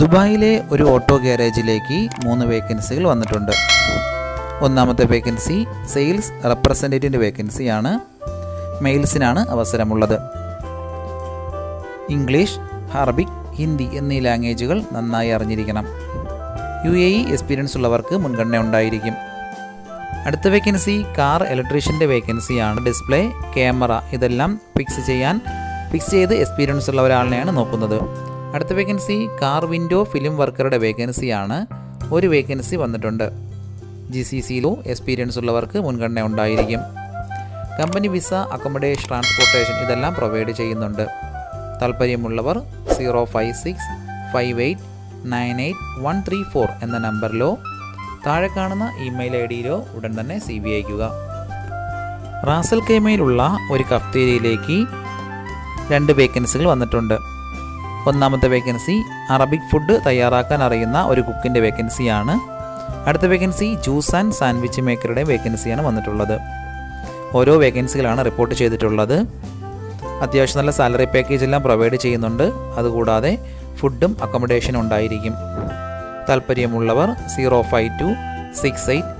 ദുബായിലെ ഒരു ഓട്ടോ ഗ്യാരേജിലേക്ക് മൂന്ന് വേക്കൻസികൾ വന്നിട്ടുണ്ട്. ഒന്നാമത്തെ വേക്കൻസി സെയിൽസ് റെപ്രസെന്റേറ്റീവിന്റെ വേക്കൻസിയാണ്. മെയിൽസിനാണ് അവസരമുള്ളത്. ഇംഗ്ലീഷ് അറബിക് ഹിന്ദി എന്നീ ലാംഗ്വേജുകൾ നന്നായി അറിഞ്ഞിരിക്കണം. യു എ ഇ എക്സ്പീരിയൻസ് ഉള്ളവർക്ക് മുൻഗണന ഉണ്ടായിരിക്കും. അടുത്ത വേക്കൻസി കാർ ഇലക്ട്രീഷ്യന്റെ വേക്കൻസിയാണ്. ഡിസ്പ്ലേ ക്യാമറ ഇതെല്ലാം ഫിക്സ് ചെയ്യാൻ ഫിക്സ് ചെയ്ത് എക്സ്പീരിയൻസ് ഉള്ള ഒരാളിനെയാണ് നോക്കുന്നത്. അടുത്ത വേക്കൻസി കാർ വിൻഡോ ഫിലിം വർക്കറുടെ വേക്കൻസിയാണ് ഒരു വേക്കൻസി വന്നിട്ടുണ്ട്. ജി സി സിയിലോ എക്സ്പീരിയൻസ് ഉള്ളവർക്ക് മുൻഗണന ഉണ്ടായിരിക്കും. കമ്പനി വിസ അക്കോമഡേഷൻ ട്രാൻസ്പോർട്ടേഷൻ ഇതെല്ലാം പ്രൊവൈഡ് ചെയ്യുന്നുണ്ട്. താല്പര്യമുള്ളവർ zero five six five eight nine eight one three four എന്ന നമ്പറിലോ താഴെ കാണുന്ന ഇമെയിൽ ഐ ഡിയിലോ ഉടൻ തന്നെ സി ബി അയക്കുക റാസൽ കൈമയിലുള്ള ഒരു കഫ്തേരിയയിലേക്ക് രണ്ട് വേക്കൻസികൾ വന്നിട്ടുണ്ട്. ഒന്നാമത്തെ വേക്കൻസി അറബിക് ഫുഡ് തയ്യാറാക്കാൻ അറിയുന്ന ഒരു കുക്കിന്റെ വേക്കൻസിയാണ് അടുത്ത വേക്കൻസി ജ്യൂസ് ആൻഡ് സാൻഡ്വിച്ച് മേക്കറുടെ വേക്കൻസിയാണ് വന്നിട്ടുള്ളത്. ഓരോ വേക്കൻസികളാണ് റിപ്പോർട്ട് ചെയ്തിട്ടുള്ളത്. അത്യാവശ്യം നല്ല സാലറി പാക്കേജ് എല്ലാം പ്രൊവൈഡ് ചെയ്യുന്നുണ്ട്. അതുകൂടാതെ ഫുഡും അക്കോമഡേഷനും ഉണ്ടായിരിക്കും. താല്പര്യമുള്ളവർ zero five two six eight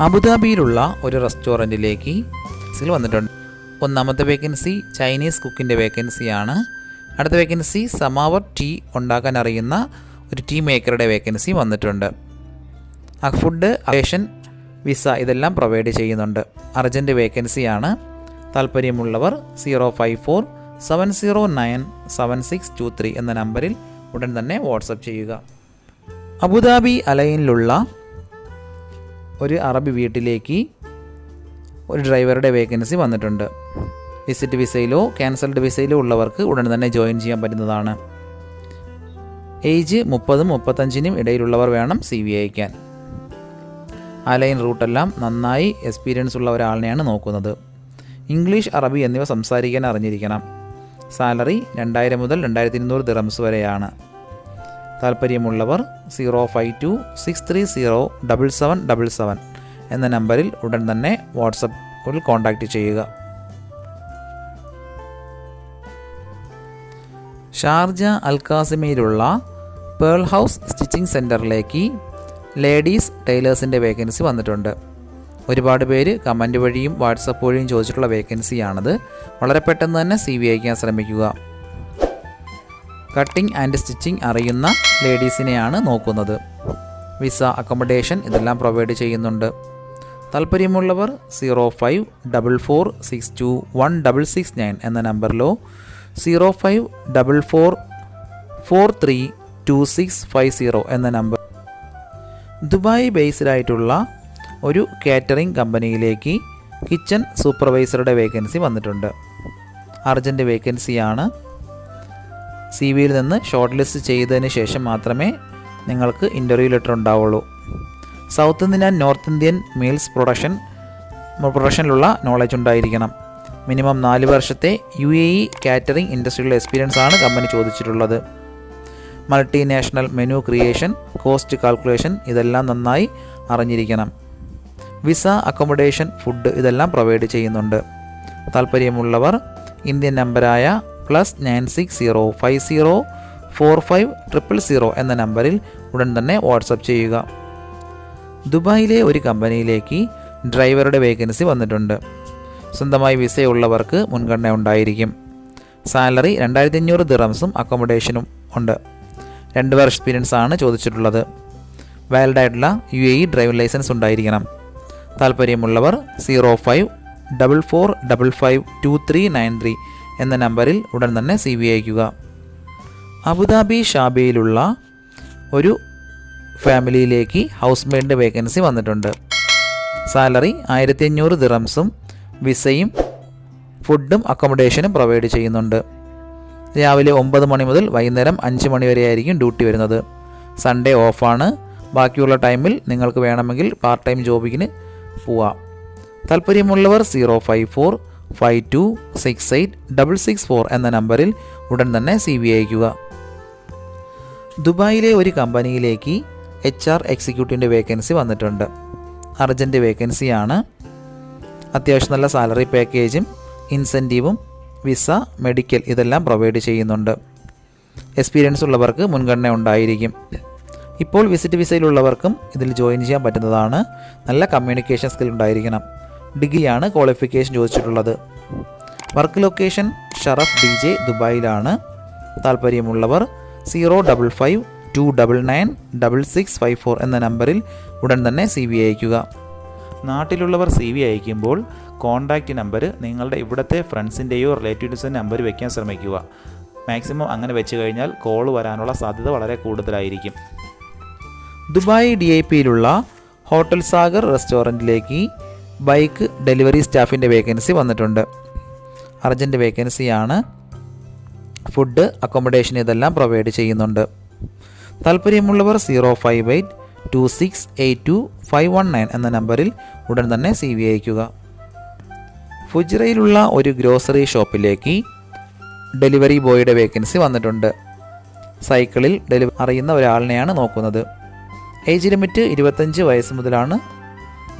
അബുദാബിയിലുള്ള ഒരു റെസ്റ്റോറന്റിലേക്ക് വന്നിട്ടുണ്ട്. ഒന്നാമത്തെ വേക്കൻസി ചൈനീസ് കുക്കിന്റെ വേക്കൻസിയാണ്. അടുത്ത വേക്കൻസി സമാവർ ടീ ഉണ്ടാക്കാൻ അറിയുന്ന ഒരു ടീ മേക്കറുടെ വേക്കൻസി വന്നിട്ടുണ്ട്. ആ ഫുഡ് അവേഷൻ വിസ ഇതെല്ലാം പ്രൊവൈഡ് ചെയ്യുന്നുണ്ട്. അർജന്റ് വേക്കൻസിയാണ്. താല്പര്യമുള്ളവർ zero five four seven zero nine seven six two three എന്ന നമ്പറിൽ ഉടൻ തന്നെ വാട്സപ്പ് ചെയ്യുക. അബുദാബി അലൈനിലുള്ള ഒരു അറബി വീട്ടിലേക്ക് ഒരു ഡ്രൈവറുടെ വേക്കൻസി വന്നിട്ടുണ്ട്. വിസിറ്റ് വിസയിലോ ക്യാൻസൽഡ് വിസയിലോ ഉള്ളവർക്ക് ഉടൻ തന്നെ ജോയിൻ ചെയ്യാൻ പറ്റുന്നതാണ്. ഏജ് മുപ്പതും മുപ്പത്തഞ്ചിനും ഇടയിലുള്ളവർ വേണം സി വി അയക്കാൻ. അലൈൻ റൂട്ടെല്ലാം നന്നായി എക്സ്പീരിയൻസ് ഉള്ള ഒരാളിനെയാണ് നോക്കുന്നത്. ഇംഗ്ലീഷ് അറബി എന്നിവ സംസാരിക്കാൻ അറിഞ്ഞിരിക്കണം. സാലറി രണ്ടായിരം മുതൽ രണ്ടായിരത്തി ഇരുന്നൂറ് ദിറംസ് വരെയാണ്. താല്പര്യമുള്ളവർ zero five two six three zero double seven double seven എന്ന നമ്പറിൽ ഉടൻ തന്നെ വാട്സപ്പിൽ കോൺടാക്റ്റ് ചെയ്യുക. ഷാർജ അൽക്കാസിമയിലുള്ള പേൾ ഹൗസ് സ്റ്റിച്ചിങ് സെന്ററിലേക്ക് ലേഡീസ് ടൈലേഴ്സിന്റെ വേക്കൻസി വന്നിട്ടുണ്ട്. ഒരുപാട് പേര് കമന്റ് വഴിയും വാട്സപ്പ് വഴിയും ചോദിച്ചിട്ടുള്ള വേക്കൻസിയാണത്. വളരെ പെട്ടെന്ന് തന്നെ സി വി അയക്കാൻ ശ്രമിക്കുക കട്ടിംഗ് ആൻഡ് സ്റ്റിച്ചിങ് അറിയുന്ന ലേഡീസിനെയാണ് നോക്കുന്നത്. വിസ അക്കോമഡേഷൻ ഇതെല്ലാം പ്രൊവൈഡ് ചെയ്യുന്നുണ്ട്. താല്പര്യമുള്ളവർ zero five double four six two one double six nine എന്ന നമ്പറിലോ zero five double four four three two six five zero എന്ന നമ്പർ ദുബായ് ബേസ്ഡായിട്ടുള്ള ഒരു കാറ്ററിംഗ് കമ്പനിയിലേക്ക് കിച്ചൺ സൂപ്പർവൈസറുടെ വേക്കൻസി വന്നിട്ടുണ്ട്. അർജന്റ് വേക്കൻസിയാണ് സി വിയിൽ നിന്ന് ഷോർട്ട് ലിസ്റ്റ് ചെയ്തതിന് ശേഷം മാത്രമേ നിങ്ങൾക്ക് ഇന്റർവ്യൂ ലെറ്റർ ഉണ്ടാവുള്ളൂ. South Indian and north Indian meals production പ്രൊഡക്ഷനിലുള്ള knowledge ഉണ്ടായിരിക്കണം. മിനിമം നാല് വർഷത്തെ യു എ ഇ കാറ്ററിംഗ് ഇൻഡസ്ട്രിയിലുള്ള എക്സ്പീരിയൻസ് ആണ് കമ്പനി ചോദിച്ചിട്ടുള്ളത്. Multinational menu creation cost calculation ഇതെല്ലാം നന്നായി അറിഞ്ഞിരിക്കണം. വിസ അക്കോമഡേഷൻ ഫുഡ് ഇതെല്ലാം പ്രൊവൈഡ് ചെയ്യുന്നുണ്ട്. താല്പര്യമുള്ളവർ ഇന്ത്യൻ നമ്പറായ plus nine six zero five zero four five triple zero എന്ന നമ്പറിൽ ഉടൻ തന്നെ വാട്സപ്പ് ചെയ്യുക. ദുബായിലെ ഒരു കമ്പനിയിലേക്ക് ഡ്രൈവറുടെ വേക്കൻസി വന്നിട്ടുണ്ട്. സ്വന്തമായി വിസയുള്ളവർക്ക് മുൻഗണന ഉണ്ടായിരിക്കും. സാലറി രണ്ടായിരത്തി അഞ്ഞൂറ് ദിറംസും അക്കോമഡേഷനും ഉണ്ട്. രണ്ട് വർഷം എക്സ്പീരിയൻസ് ആണ് ചോദിച്ചിട്ടുള്ളത്. വാലിഡ് ആയിട്ടുള്ള U A E driving licence ഉണ്ടായിരിക്കണം. താല്പര്യമുള്ളവർ zero five double four double five two three nine three എന്ന നമ്പറിൽ ഉടൻ തന്നെ സി വി അയക്കുക അബുദാബി ഷാബിയിലുള്ള ഒരു ഫാമിലിയിലേക്ക് ഹൗസ് മെയ്ഡിന്റെ വേക്കൻസി വന്നിട്ടുണ്ട്. സാലറി ആയിരത്തി അഞ്ഞൂറ് ദിറംസും വിസയും ഫുഡും അക്കോമഡേഷനും പ്രൊവൈഡ് ചെയ്യുന്നുണ്ട്. രാവിലെ ഒമ്പത് മണി മുതൽ വൈകുന്നേരം അഞ്ച് മണി വരെ ആയിരിക്കും ഡ്യൂട്ടി വരുന്നത്. സൺഡേ ഓഫാണ്. ബാക്കിയുള്ള ടൈമിൽ നിങ്ങൾക്ക് വേണമെങ്കിൽ പാർട്ട് ടൈം ജോബിന് പോവാം. താല്പര്യമുള്ളവർ zero five four five two six eight double six four എന്ന നമ്പറിൽ ഉടൻ തന്നെ സി വി അയക്കുക ദുബായിലെ ഒരു കമ്പനിയിലേക്ക് എച്ച് ആർ എക്സിക്യൂട്ടീവിന്റെ വേക്കൻസി വന്നിട്ടുണ്ട്. അർജന്റ് വേക്കൻസിയാണ് അത്യാവശ്യം നല്ല സാലറി പാക്കേജും ഇൻസെന്റീവും വിസ മെഡിക്കൽ ഇതെല്ലാം പ്രൊവൈഡ് ചെയ്യുന്നുണ്ട്. എക്സ്പീരിയൻസ് ഉള്ളവർക്ക് മുൻഗണന ഉണ്ടായിരിക്കും. ഇപ്പോൾ വിസിറ്റ് വിസയിലുള്ളവർക്കും ഇതിൽ ജോയിൻ ചെയ്യാൻ പറ്റുന്നതാണ്. നല്ല കമ്മ്യൂണിക്കേഷൻ സ്കിൽ ഉണ്ടായിരിക്കണം. ഡിഗ്രിയാണ് ക്വാളിഫിക്കേഷൻ ചോദിച്ചിട്ടുള്ളത്. Work location Sharaf D J ദുബായിലാണ്. താല്പര്യമുള്ളവർ zero double five two double nine double six five four എന്ന നമ്പറിൽ ഉടൻ തന്നെ സി വി അയക്കുക നാട്ടിലുള്ളവർ സി വി അയക്കുമ്പോൾ കോൺടാക്റ്റ് നമ്പർ നിങ്ങളുടെ ഇവിടുത്തെ ഫ്രണ്ട്സിന്റെയോ റിലേറ്റീവ്സിന്റെ നമ്പർ വയ്ക്കാൻ ശ്രമിക്കുക. മാക്സിമം അങ്ങനെ വെച്ച് കഴിഞ്ഞാൽ കോൾ വരാനുള്ള സാധ്യത വളരെ കൂടുതലായിരിക്കും. ദുബായ് ഡി ഐ പിയിലുള്ള ഹോട്ടൽ സാഗർ റെസ്റ്റോറന്റിലേക്ക് ബൈക്ക് ഡെലിവറി സ്റ്റാഫിന്റെ വേക്കൻസി വന്നിട്ടുണ്ട്. അർജന്റ് വേക്കൻസിയാണ്. ഫുഡ് അക്കോമഡേഷൻ ഇതെല്ലാം പ്രൊവൈഡ് ചെയ്യുന്നുണ്ട്. താല്പര്യമുള്ളവർ zero five eight two six eight two five one nine എന്ന നമ്പറിൽ ഉടൻ തന്നെ സി വി അയക്കുക ഫുജിറയിലുള്ള ഒരു ഗ്രോസറി ഷോപ്പിലേക്ക് ഡെലിവറി ബോയുടെ വേക്കൻസി വന്നിട്ടുണ്ട്. സൈക്കിളിൽ ഡെലിവറി അറിയുന്ന ഒരാളിനെയാണ് നോക്കുന്നത്. ഏജ് ലിമിറ്റ് ഇരുപത്തഞ്ച് വയസ്സ് മുതലാണ്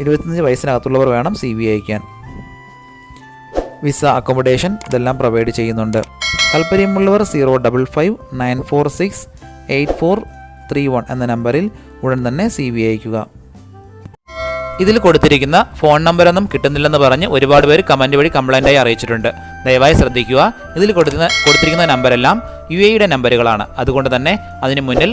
ഇരുപത്തഞ്ച് വയസ്സിനകത്തുള്ളവർ വേണം സി വി അയക്കാൻ വിസ അക്കോമഡേഷൻ ഇതെല്ലാം പ്രൊവൈഡ് ചെയ്യുന്നുണ്ട്. താല്പര്യമുള്ളവർ zero double five nine four six eight four three one എന്ന നമ്പറിൽ ഉടൻ തന്നെ സി വി അയക്കുക ഇതിൽ കൊടുത്തിരിക്കുന്ന ഫോൺ നമ്പറൊന്നും കിട്ടുന്നില്ലെന്ന് പറഞ്ഞ് ഒരുപാട് പേര് കമന്റ് വഴി കംപ്ലൈന്റായി അറിയിച്ചിട്ടുണ്ട്. ദയവായി ശ്രദ്ധിക്കുക. ഇതിൽ കൊടുക്കുന്ന കൊടുത്തിരിക്കുന്ന നമ്പരെല്ലാം യു എയുടെ നമ്പറുകളാണ് അതുകൊണ്ട് തന്നെ അതിന് മുന്നിൽ